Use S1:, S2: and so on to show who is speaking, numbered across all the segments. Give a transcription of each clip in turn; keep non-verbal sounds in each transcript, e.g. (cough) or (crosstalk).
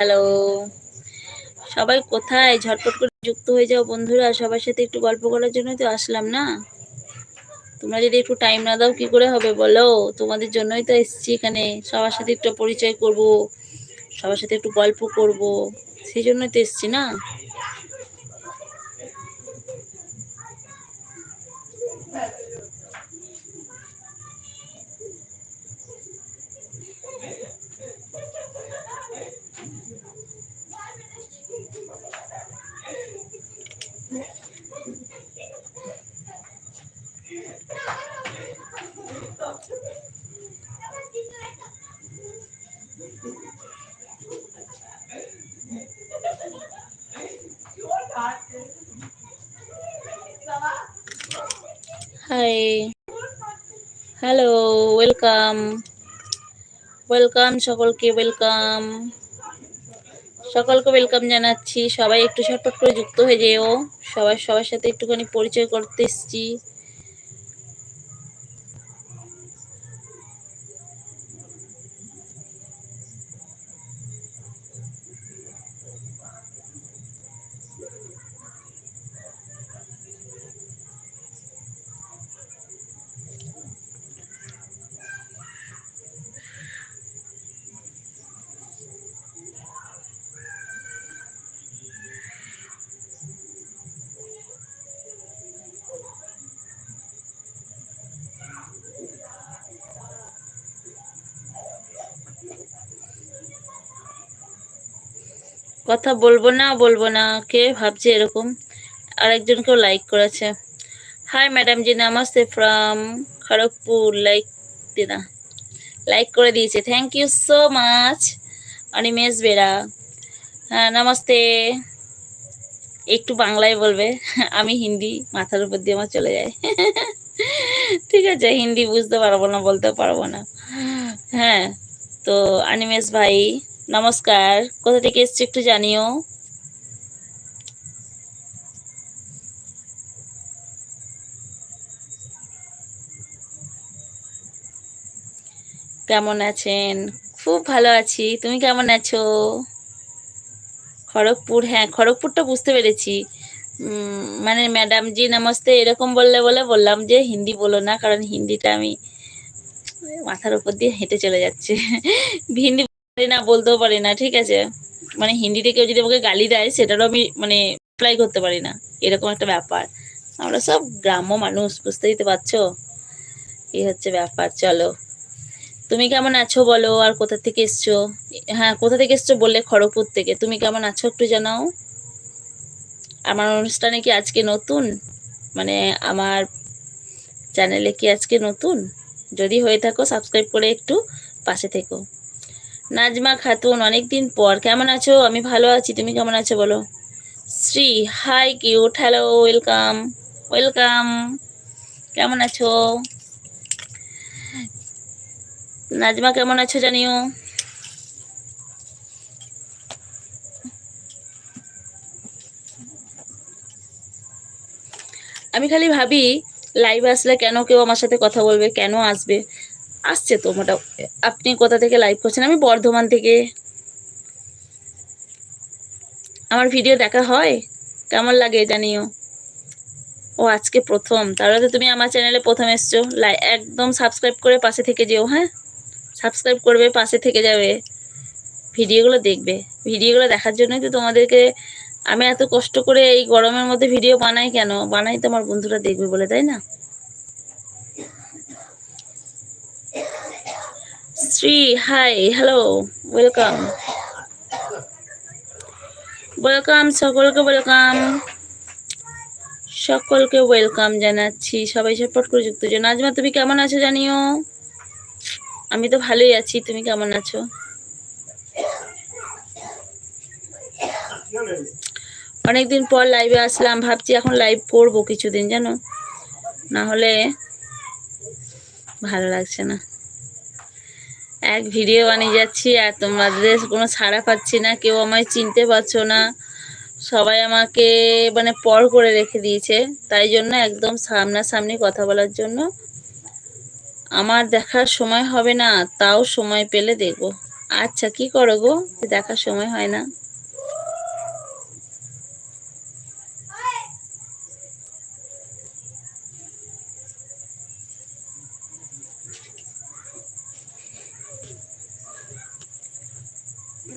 S1: Hello সবাই কোথায়? ঝটপট করে যুক্ত হয়ে যাও বন্ধুরা। সবার সাথে একটু গল্প করার জন্যই তো আসলাম না? তোমরা যদি একটু টাইম না দাও, কি করে হবে বলো? তোমাদের জন্যই তো এসছি এখানে। সবার সাথে একটু পরিচয় করব, সবার সাথে একটু গল্প করব। সেই জন্যই তো এসছি না? হাই হ্যালো ওয়েলকাম ওয়েলকাম সকলকে ওয়েলকাম সকলকে ওয়েলকাম জানাচ্ছি। সবাই একটু ছটপট করে যুক্ত হয়ে যেও। সবাই সবার সাথে একটুখানি পরিচয় করতে এসছি। কথা বলব না বলব না। কে ভাবছে এরকম? আরেকজনকেও লাইক করেছে। হাই ম্যাডাম জি নমস্তে ফ্রম খড়গপুর লাইক দিদা লাইক করে দিয়েছে। Thank you so much Animesh Bera. হ্যাঁ নমস্তে একটু বাংলায় বলবে। আমি হিন্দি, মাথার উপর দিয়ে আমার চলে যায়। ঠিক আছে, হিন্দি বুঝতে পারব না, বলতে পারব না। হ্যাঁ তো অনিমেষ ভাই নমস্কার, কোথা থেকে এসছো একটু জানিও। কেমন আছেন? খুব ভালো আছি, তুমি কেমন আছো? খড়গপুর হ্যাঁ খড়গপুরটা বুঝতে পেরেছি। মানে ম্যাডাম জি নমস্তে, এরকম বললে বলে বললাম যে হিন্দি বলো না, কারণ হিন্দিটা আমি মাথার উপর দিয়ে হেঁটে চলে যাচ্ছে। (laughs) হিন্দি পারি না বলতেও পারি না, ঠিক আছে? মানে হিন্দিতে কেউ যদি আমাকে গালি দেয়, সেটারও আমি মানে অ্যাপ্লাই করতে পারি না। এরকম একটা ব্যাপার। আমরা সব গ্রাম্য মানুষ বুঝতে দিতে পারছ? এই হচ্ছে ব্যাপার, চলো। তুমি কেমন আছো বলো, আর কোথা থেকে এসছো? হ্যাঁ কোথা থেকে এসছো বললে খড়গপুর থেকে। তুমি কেমন আছো একটু জানাও। আমার অনুষ্ঠানে কি আজকে নতুন? মানে আমার চ্যানেলে কি আজকে নতুন? যদি হয়ে থাকো সাবস্ক্রাইব করে একটু পাশে থেকো। নাজমা খাতুন, অনেকদিন পর। কেমন আছো? আমি ভালো আছি। তুমি কেমন আছো বলো? Shri hi cute hello welcome welcome কেমন আছো? নাজমা, কেমন আছো জানিও? আমি খালি ভাবি লাইভ আসলে কেন কেউ আমার সাথে কথা বলবে? কেন আসবে? আসছে তো, মোটা আপনি কোথা থেকে লাইভ করছেন? আমি বর্ধমান থেকে। আমার ভিডিও দেখা হয়? কেমন লাগে জানিও। ও, আজকে প্রথম। তাহলে তো তুমি আমার চ্যানেলে প্রথম এসছো। লাই একদম সাবস্ক্রাইব করে পাশে থেকে যেও হ্যাঁ? সাবস্ক্রাইব করবে, পাশে থেকে যাবে। ভিডিওগুলো দেখবে। ভিডিওগুলো দেখার জন্যই তো তোমাদেরকে আমি এত কষ্ট করে এই গরমের মধ্যে ভিডিও বানাই কেন? বানাই তো আমার বন্ধুরা দেখবে বলে, তাই না? Shri hi hello welcome welcome সকলকে ওয়েলকাম সকলকে ওয়েলকাম জানাচ্ছি, সবাই সাপোর্ট করে যুক্ত যে নাজমা, তুমি কেমন আছো জানিও? আমি তো ভালোই আছি, তুমি কেমন আছো? অনেকদিন পর লাইভে আসলাম, ভাবছি এখন লাইভ করব কিছুদিন, জানো? না হলে ভালো লাগছে না। এক ভিডিও বানিয়ে যাচ্ছি আর তোমাদের কোনো সাড়া পাচ্ছি না, কেউ আমায় চিনতে পারছ না। সবাই আমাকে মানে পর করে রেখে দিয়েছে, তাই জন্য একদম সামনাসামনি কথা বলার জন্য। আমার দেখার সময় হবে না, তাও সময় পেলে দেখব। আচ্ছা কি করো গো? দেখার সময় হয় না।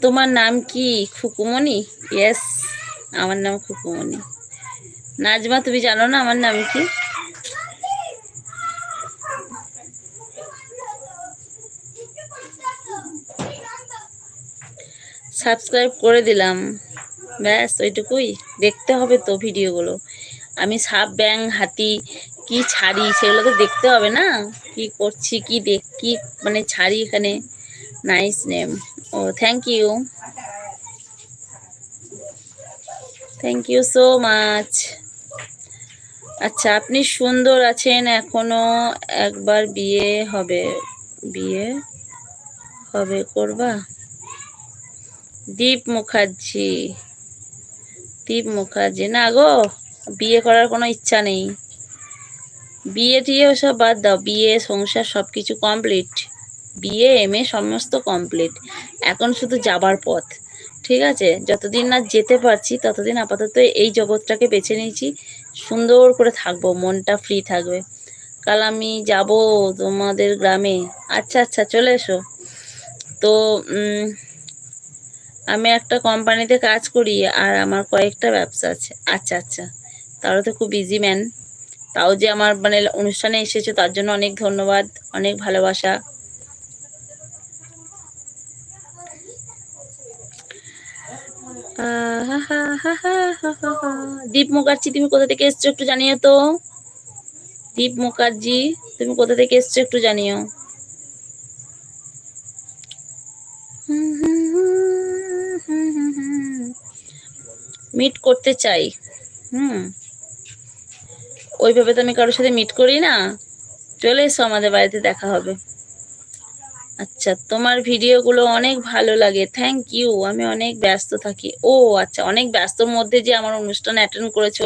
S1: তোমার নাম কি? খুকুমণি? ইয়েস আমার নাম খুকুমণি। নাজমা, তুমি জানো না আমার নাম কি? সাবস্ক্রাইব করে দিলাম। ব্যাস, ওইটুকুই। দেখতে হবে তো ভিডিওগুলো। আমি সাপ ব্যাং হাতি, কি ছাড়ি, সেগুলো তো দেখতে হবে না? কি করছি, কি দেখ, কি মানে ছাড়ি এখানে? Nice name O thank you thank you so much আচ্ছা আপনি সুন্দর আছেন, এখনও একবার বিয়ে হবে। বিয়ে হবে, করবা? দীপ মুখার্জি। দীপ মুখার্জি। না গো, বিয়ে করার কোনো ইচ্ছা নেই। বিয়ে টিয়ে ওসব বাদ দাও। বিয়ে, সংসার সব কিছু কমপ্লিট বিয়ে এম এ সমস্ত কমপ্লিট এখন শুধু যাবার পথ, ঠিক আছে? যতদিন না যেতে পারছি, ততদিন আপাতত এই জগৎটাকে বেছে নিয়েছি। সুন্দর করে থাকব, মনটা ফ্রি থাকবে। কাল আমি যাব তোমাদের গ্রামে। আচ্ছা আচ্ছা চলে এসো। তো আমি একটা কোম্পানিতে কাজ করি আর আমার কয়েকটা ব্যবসা আছে। আচ্ছা আচ্ছা তাহলে তো খুব বিজি ম্যান তাও যে আমার মানে অনুষ্ঠানে এসেছ, তার জন্য অনেক ধন্যবাদ, অনেক ভালোবাসা। দীপ মুখার্জি, তুমি কোথা থেকে এসছো একটু জানিও তো। দীপ মুখার্জি, তুমি কোথা থেকে এসছো একটু জানিও। মিট করতে চাই, হুম। ওইভাবে তো আমি কারোর সাথে মিট করি না। চলে এসো আমাদের বাড়িতে, দেখা হবে। আচ্ছা তোমার ভিডিওগুলো অনেক ভালো লাগে। থ্যাংক ইউ আমি অনেক ব্যস্ত থাকি। ও আচ্ছা অনেক ব্যস্তর মধ্যে যে আমার অনুষ্ঠান অ্যাটেন্ড করেছ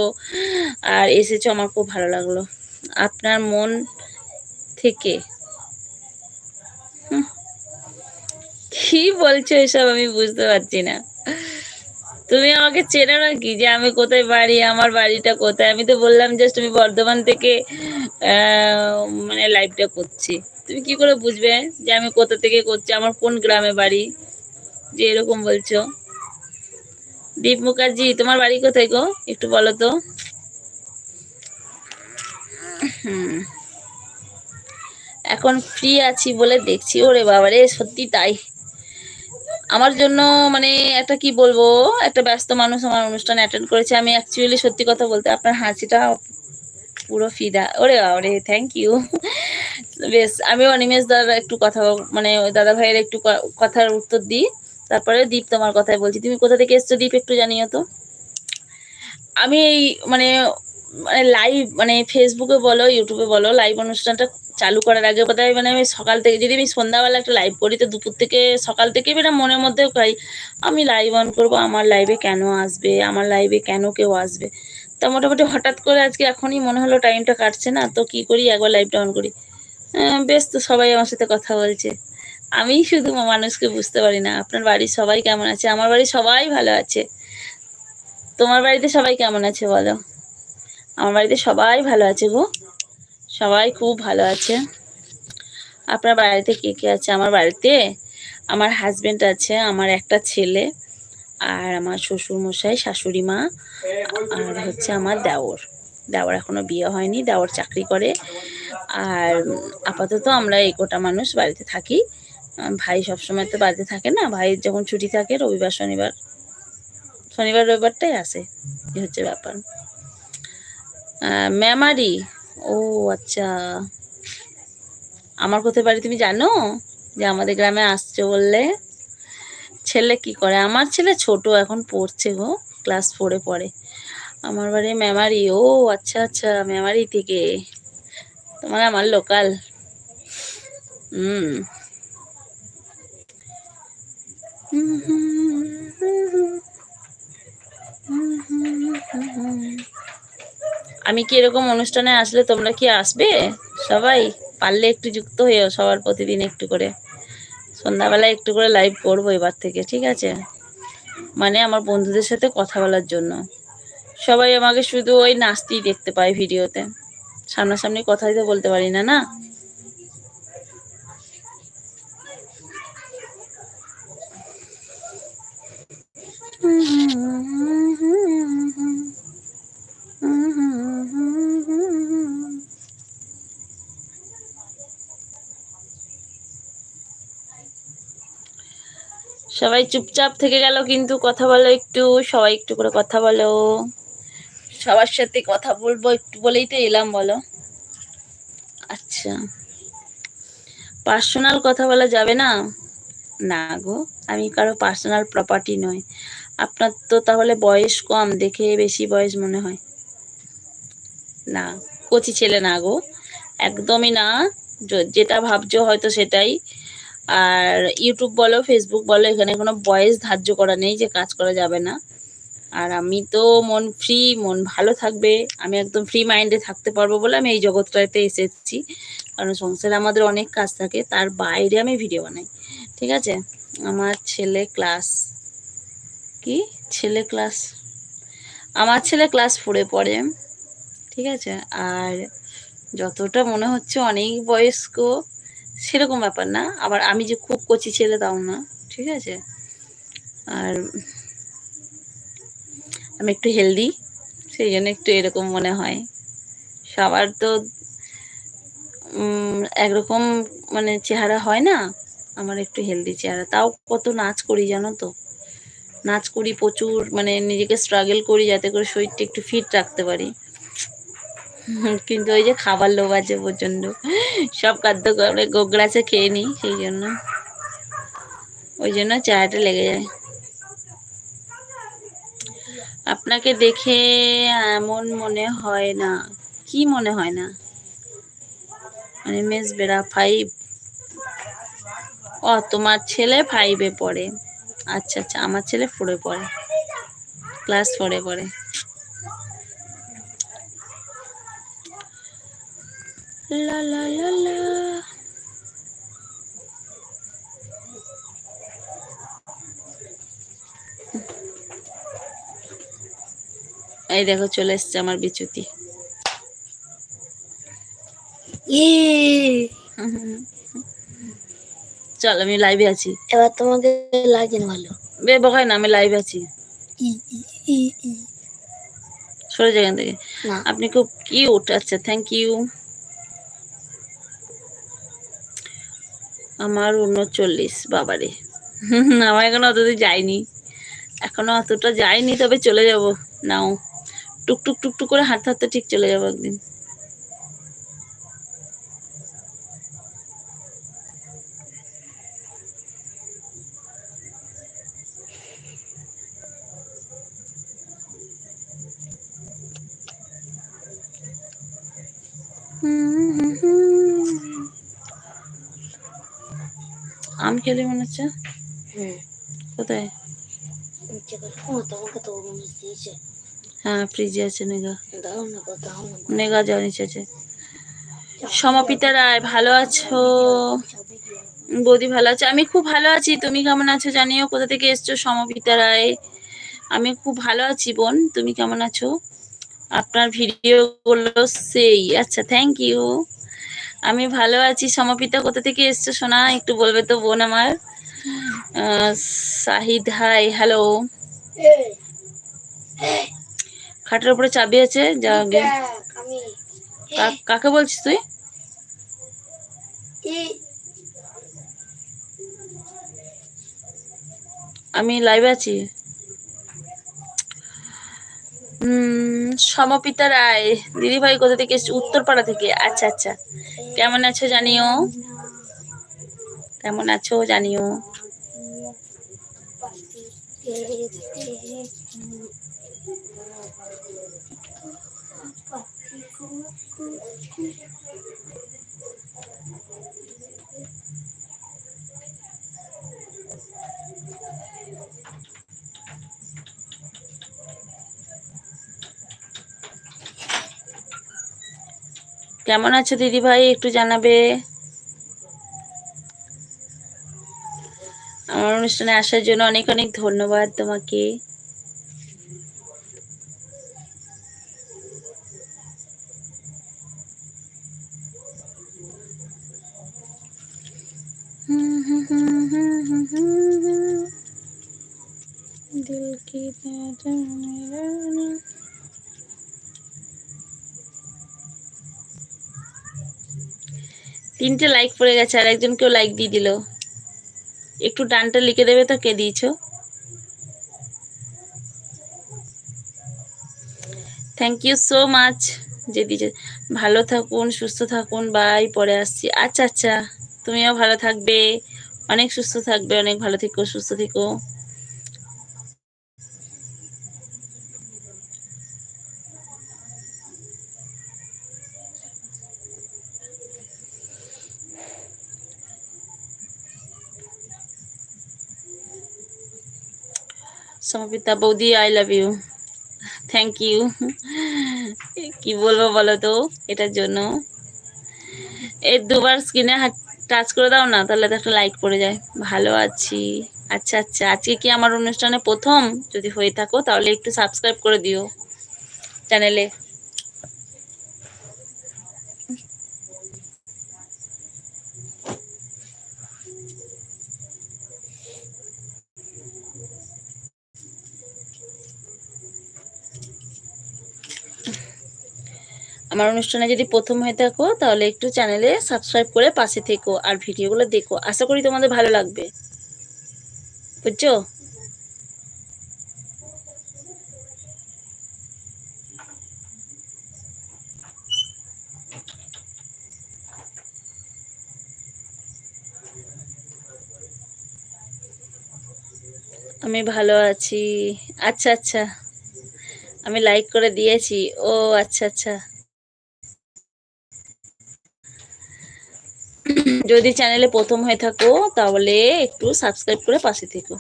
S1: আর এসেছ, আমার খুব ভালো লাগল। আপনার মন থেকে। কি বলছো এসব আমি বুঝতে পারছি না। তুমি আমাকে চেনো নাকি যে আমি কোথায় বাড়ি, আমার বাড়িটা কোথায়? আমি তো বললাম জাস্ট আমি বর্ধমান থেকে মানে লাইভটা করছি। তুমি কি করে বুঝবে যে আমি কোথা থেকে করছি? আমার কোন গ্রামে বাড়ি? যে এরকম বলছো। দীপ মুখার্জি, তোমার বাড়ি কোথায় গো? একটু বলো তো। এখন ফ্রি আছি বলে দেখছি। ওরে বাবা রে সত্যি তাই। আমার জন্য মানে একটা কি বলব, একটা ব্যস্ত মানুষ আমার অনুষ্ঠান অ্যাটেন্ড করেছে। আমি অ্যাকচুয়ালি সত্যি কথা বলতে আপনার হাসিটা পুরো ফিদা। ওরে ওরে থ্যাংক ইউ বেশ আমি অনিমেষ দাদা একটু কথা মানে দাদা ভাইয়ের একটু কথার উত্তর দিই। তারপরে দীপ তোমার কথাই বলছি। তুমি কোথা থেকে এসছো দীপ, একটু জানিও তো। আমি এই মানে মানে লাইভ মানে ফেসবুকে বলো ইউটিউবে বলো লাইভ অনুষ্ঠানটা চালু করার আগে বোধহয় মানে আমি সকাল থেকে, যদি আমি সন্ধ্যাবেলা একটা লাইভ করি, তো দুপুর থেকে, সকাল থেকে বেটা মনের মধ্যে পাই আমি লাইভ অন করব, আমার লাইভে কেন আসবে, আমার লাইভে কেন কেউ আসবে? তা মোটামুটি হঠাৎ করে আজকে এখনই মনে হলো টাইমটা কাটছে না, তো কি করি, একবার লাইভটা অন করি। বেশ তো সবাই আমার সাথে কথা বলছে। আমি শুধু মানুষকে বুঝতে পারি না, আপনার বাড়ির সবাই কেমন আছে? আমার বাড়ির সবাই ভালো আছে। তোমার বাড়িতে সবাই কেমন আছে বলো? আমার বাড়িতে সবাই ভালো আছে গো। সবাই খুব ভালো আছে। আপনার বাড়িতে কে কে আছে? আমার বাড়িতে আমার হাজবেন্ড আছে, আমার একটা ছেলে আর আমার শ্বশুর মশাই শাশুড়ি মা আর হচ্ছে আমার দেওর। দেওর এখনও বিয়ে হয়নি, দেওর চাকরি করে। আর আপাতত আমরা এই কোটা মানুষ বাড়িতে থাকি। ভাই সবসময় তো বাড়িতে থাকে না ভাইয়ের যখন ছুটি থাকে রবিবার, শনিবার। শনিবার, রবিবারটাই আসে, এই হচ্ছে ব্যাপার। মেমারি ও আচ্ছা। আমার কোথায় বাড়ি তুমি জানো? যে আমাদের গ্রামে আসছো বললে। ছেলে কি করে? আমার ছেলে ছোট, এখন পড়ছে গো ক্লাস ফোরে পড়ে। আমার বাড়ি মেমারি, ও আচ্ছা আচ্ছা মেমারি থেকে। তোমার আমার লোকাল হুম হুম হুম হুম। আমি কি এরকম অনুষ্ঠানে আসলে তোমরা কি আসবে? সবাই পারলে একটু যুক্ত হয়েও সবার প্রতিদিন একটু করে। সন্ধ্যাবেলা একটু করে লাইভ করব এবার থেকে, ঠিক আছে? মানে আমার বন্ধুদের সাথে কথা বলার জন্য। সবাই আমাকে শুধু ওই নাচতেই দেখতে পায় ভিডিওতে। সামনাসামনি কথাই তো বলতে পারি না না? সবাই চুপচাপ থেকে গেল, কিন্তু কথা বলো একটু, সবাই একটু করে কথা বলো। সবার সাথে কথা বলব একটু বলেই তো এলাম, বলো। আচ্ছা। পার্সোনাল কথা বলা যাবে না? না গো, আমি কারও পার্সোনাল প্রপার্টি নয় আপনার তো তাহলে বয়স কম, দেখে বেশি বয়স মনে হয়। না, কচি ছেলে না গো। একদমই না যেটা ভাবছ হয়তো সেটাই। আর ইউটিউব বলো ফেসবুক বলো, এখানে কোনো বয়স ধার্য করা নেই যে কাজ করা যাবে না। আর আমি তো মন ফ্রি মন ভালো থাকবে। আমি একদম ফ্রি মাইন্ডে থাকতে পারব বলে আমি এই জগৎটাতে এসেছি। কারণ সংসারে আমাদের অনেক কাজ থাকে, তার বাইরে আমি ভিডিও বানাই। ঠিক আছে? আমার ছেলে ক্লাস কি? ছেলে ক্লাস আমার ছেলে ক্লাস ফোরে পড়ে। ঠিক আছে? আর যতটা মনে হচ্ছে অনেক বয়স্ক। সেরকম ব্যাপার না। আবার আমি যে খুব কচি ছেলে তাও না, ঠিক আছে? আর আমি একটু হেলদি সেই জন্য একটু এরকম মনে হয়। সবার তো একরকম মানে চেহারা হয় না, আমার একটু হেলদি চেহারা। তাও কত নাচ করি জানো তো? নাচ করি প্রচুর মানে নিজেকে স্ট্রাগল করি যাতে করে শরীরটা একটু ফিট রাখতে পারি। কিন্তু ওই যে খাবার লোভ আছে প্রচণ্ড সব খাদ্য করে গোগ্রাসে খেয়ে নিই, সেই জন্য। ওই জন্য চেহারাটা লেগে যায়। আপনাকে দেখে এমন মনে হয় না। কি মনে হয় না? মানে মেস বেড়া ফাইভ ও, তোমার ছেলে ফাইভে পড়ে। আচ্ছা আচ্ছা আমার ছেলে ফোরে পড়ে। ক্লাস ফোরে পড়ে। লা লা লা লা এই দেখো চলে এসছে আমার বিচুতি
S2: ইয়ে।
S1: চল আমি লাইভে আছি।
S2: এবার তোমাকে লাগে না ভালো
S1: বে বকাই না আমি লাইভে আছি। সরে যেখান থেকে। আপনি খুব কিউট আচ্ছা থ্যাংক ইউ আমার উনচল্লিশ, বাবারে। (laughs) আমার এখনও অতদিন যায়নি। এখনও অতটা যায়নি, তবে চলে যাব। নাও। টুক টুক টুক টুক করে হাঁটতে হাঁটতে ঠিক চলে যাব একদিন। আম মনে হচ্ছে কোথায় হ্যাঁ ফ্রিজে আছে নেগা। নেগা যাও নিচে আছে সমাপিতা রায় ভালো আছো? বৌদি ভালো আছে? আমি খুব ভালো আছি। তুমি কেমন আছো জানিও? কোথা থেকে এসছো সমপিতা রায় আমি খুব ভালো আছি বোন। তুমি কেমন আছো? আপনার ভিডিও গুলো সেই। আচ্ছা থ্যাংক ইউ আমি ভালো আছি। সমপিতা কোথা থেকে এসছো সোনা? একটু বলবে তো বোন আমার। সাহিদ হাই হ্যালো খাটের উপরে চাবি আছে? যা গে কাকে বলছিস তুই? আমি লাইভে আছি। সমপিতা রায় দিদি ভাই কোথা থেকে এসছে? উত্তরপাড়া থেকে। আচ্ছা আচ্ছা। কেমন আছো জানিও? কেমন আছো জানিও? কেমন আছো দিদি ভাই একটু জানাবে? আমার অনুষ্ঠানে আসার জন্য অনেক অনেক ধন্যবাদ তোমাকে। তিনটে লাইক পড়ে গেছে, আর একজন কেউ লাইক দিয়ে দিল। একটু ডানটা লিখে দেবে তো, কে দিয়েছ? থ্যাংক ইউ সো মাচ যে দিয়েছে। ভালো থাকুন, সুস্থ থাকুন বাই পরে আসছি। আচ্ছা আচ্ছা তুমিও ভালো থাকবে। অনেক সুস্থ থাকবে, অনেক ভালো থেকো, সুস্থ থেকো। সমপিতা বৌদি I love you thank you কি বলব বলো তো? এটার জন্য। এই দুবার স্ক্রিনে টাচ করে দাও না, তাহলে একটা লাইক পড়ে যায়। ভালো আছি। আচ্ছা আচ্ছা। আজকে কি আমার অনুষ্ঠানে প্রথম? যদি হয়ে থাকো, তাহলে একটু সাবস্ক্রাইব করে দিও। চ্যানেলে আমার অনুষ্ঠানে যদি প্রথম হয়ে থাকো, তাহলে একটু চ্যানেলে সাবস্ক্রাইব করে পাশে থেকো আর ভিডিওগুলো দেখো। আশা করি তোমাদের ভালো লাগবে। বুঝছ? আমি ভালো আছি। আচ্ছা আচ্ছা। আমি লাইক করে দিয়েছি। ও আচ্ছা আচ্ছা। যদি চ্যানেলে প্রথম হয়ে থাকো তাহলে একটু সাবস্ক্রাইব করে পাশে থেকো।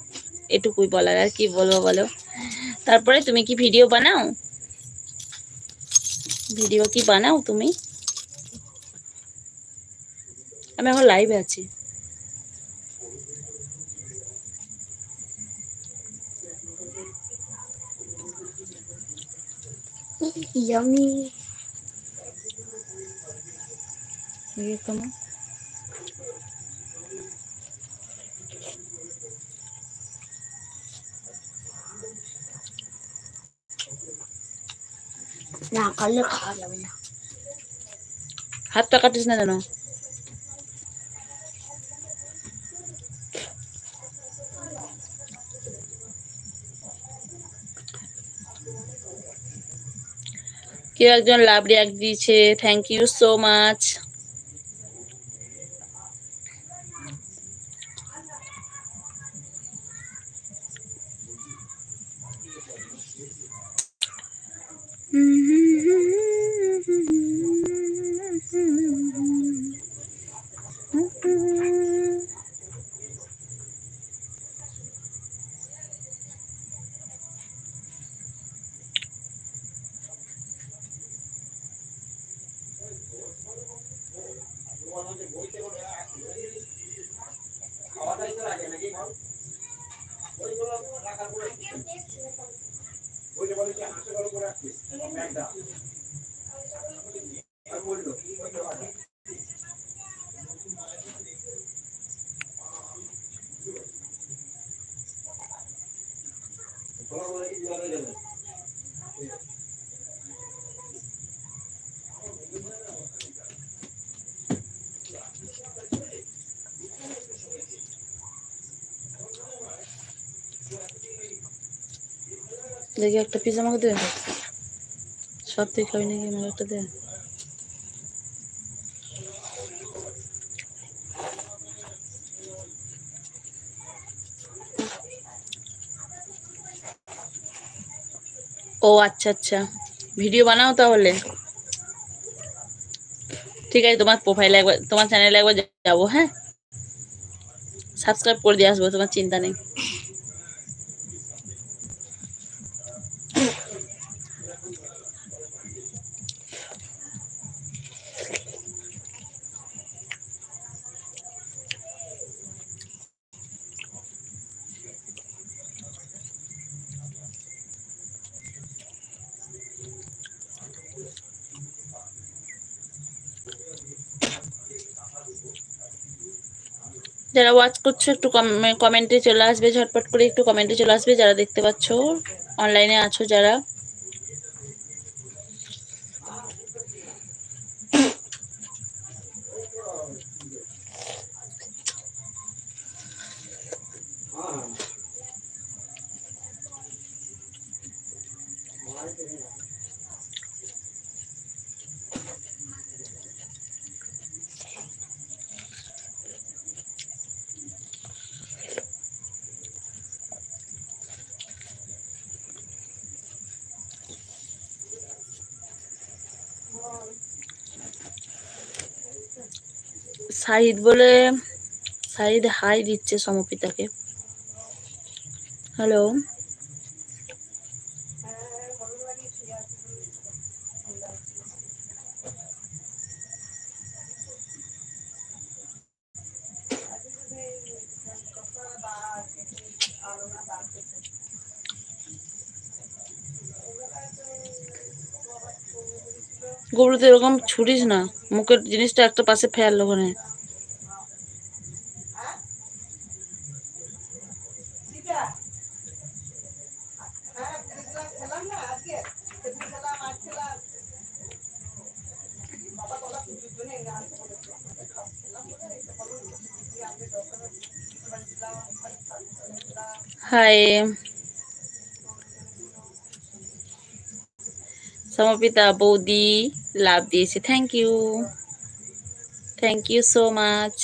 S1: এটুকুই বলার আর কি বলব বলো? তারপরে তুমি কি ভিডিও বানাও? ভিডিও কি বানাও তুমি? আমি এখন লাইভে আছি. এরকম
S2: না করলে খাওয়া যাবে না।
S1: হাতটা কাটিস না জানো কেউ একজন লাভ রিয়াক্ট দিয়েছে। থ্যাংক ইউ সো মাচ দেখি একটা পিস আমাকে দে সব থেকে খাবি নাকি আমাকে একটা দে ও আচ্ছা আচ্ছা। ভিডিও বানাও তাহলে। ঠিক আছে, তোমার প্রোফাইলে একবার, তোমার চ্যানেলে একবার যাব হ্যাঁ? সাবস্ক্রাইব করে দিয়ে আসব, তোমার চিন্তা নেই। যারা ওয়াচ করছ, একটু কমেন্টে চলে আসবে, ঝটপট করে একটু কমেন্টে চলে আসবে, যারা দেখতে পাচ্ছ অনলাইনে আছো যারা। সাহিদ বলে সাহিদ হাই দিচ্ছে সমপিতাকে। হ্যালো গরু তো এরকম ছুটিস না? মুখের জিনিসটা একটা পাশে ফেল ওখানে। হাই সমপিতা বৌদি লাভ দিয়েছে thank you thank you so much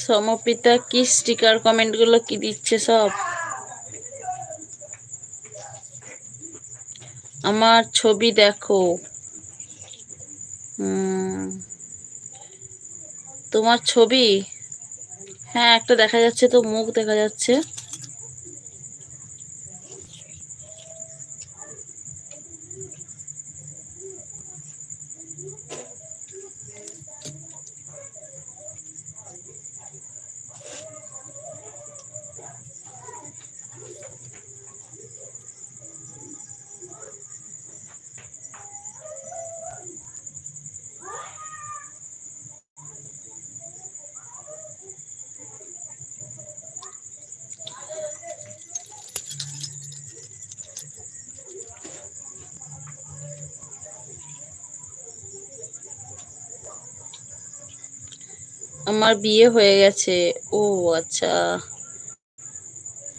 S1: Sampita, কি স্টিকার কমেন্টগুলো কি দিচ্ছে সব? আমার ছবি দেখো। তোমার ছবি? হ্যাঁ একটা দেখা যাচ্ছে তো, মুখ দেখা যাচ্ছে। আমার বিয়ে হয়ে গেছে। ও আচ্ছা।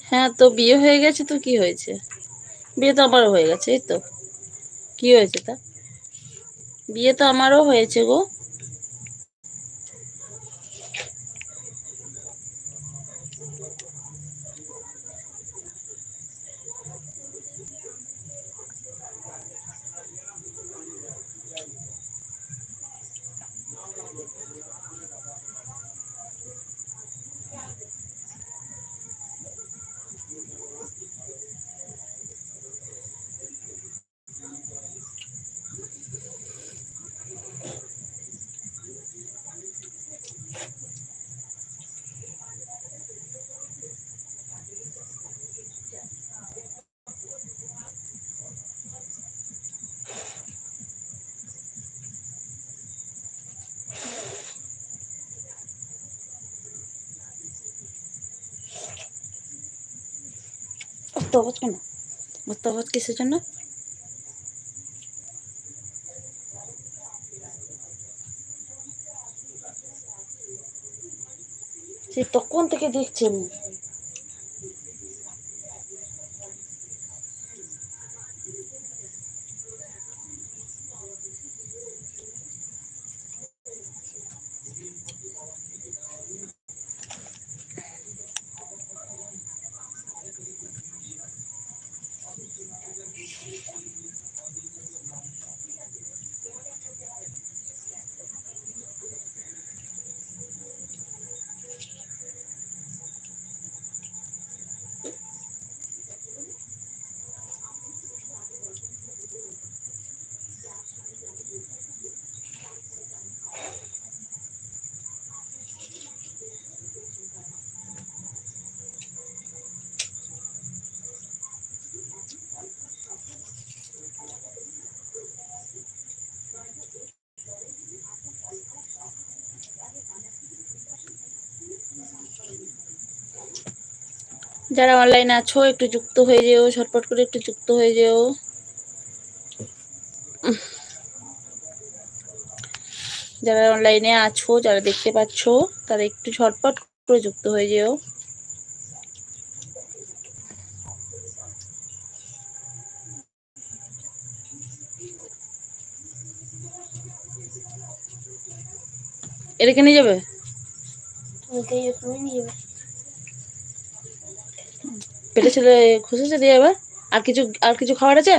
S1: হ্যাঁ তো বিয়ে হয়ে গেছে তো কি হয়েছে? বিয়ে তো আমারও হয়ে গেছে, এই তো। কি হয়েছে তা? বিয়ে তো আমারও হয়েছে গো। অত আওয়াজ কেন অত আওয়াজ কিসের জন্য? সে তখন থেকে দেখছি যারা অনলাইনে আছো, একটু যুক্ত হয়ে যেও, ঝটপট করে একটু যুক্ত হয়ে যেও। যারা অনলাইনে আছো, যারা দেখতে পাচ্ছ, তারা একটু ঝটপট করে যুক্ত হয়ে যেও। এটাকে নিয়ে যাবে?
S2: নিয়ে যাবে।
S1: পেটে ছেলে খুশেছে দিয়ে এবার? আর কিছু আর কিছু খাবার আছে?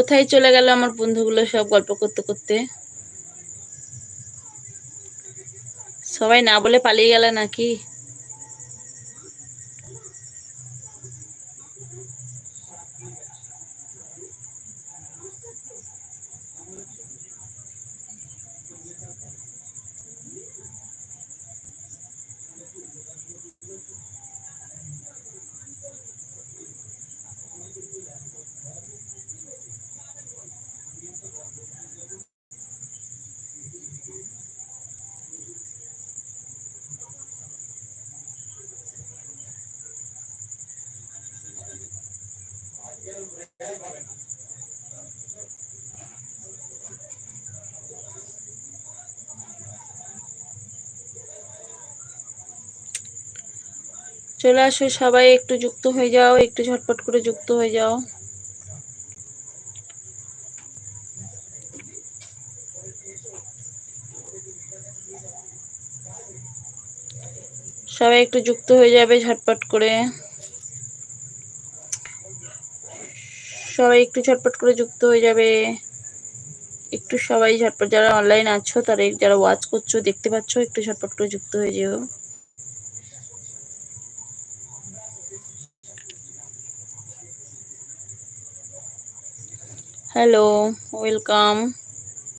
S1: কোথায় চলে গেল আমার বন্ধুগুলো সব গল্প করতে করতে? সবাই না বলে পালিয়ে গেল নাকি? চলে আসো, সবাই একটু যুক্ত হয়ে যাও, একটু ঝটপট করে যুক্ত হয়ে যাও। সবাই একটু যুক্ত হয়ে যাবে ঝটপট করে। সবাই একটু ঝটপট করে যুক্ত হয়ে যাবে। একটু সবাই ঝটপট, যারা অনলাইন আছো, তারা যারা ওয়াচ করছ, দেখতে পাচ্ছ, একটু ঝটপট করে যুক্ত হয়ে যেও। Hello welcome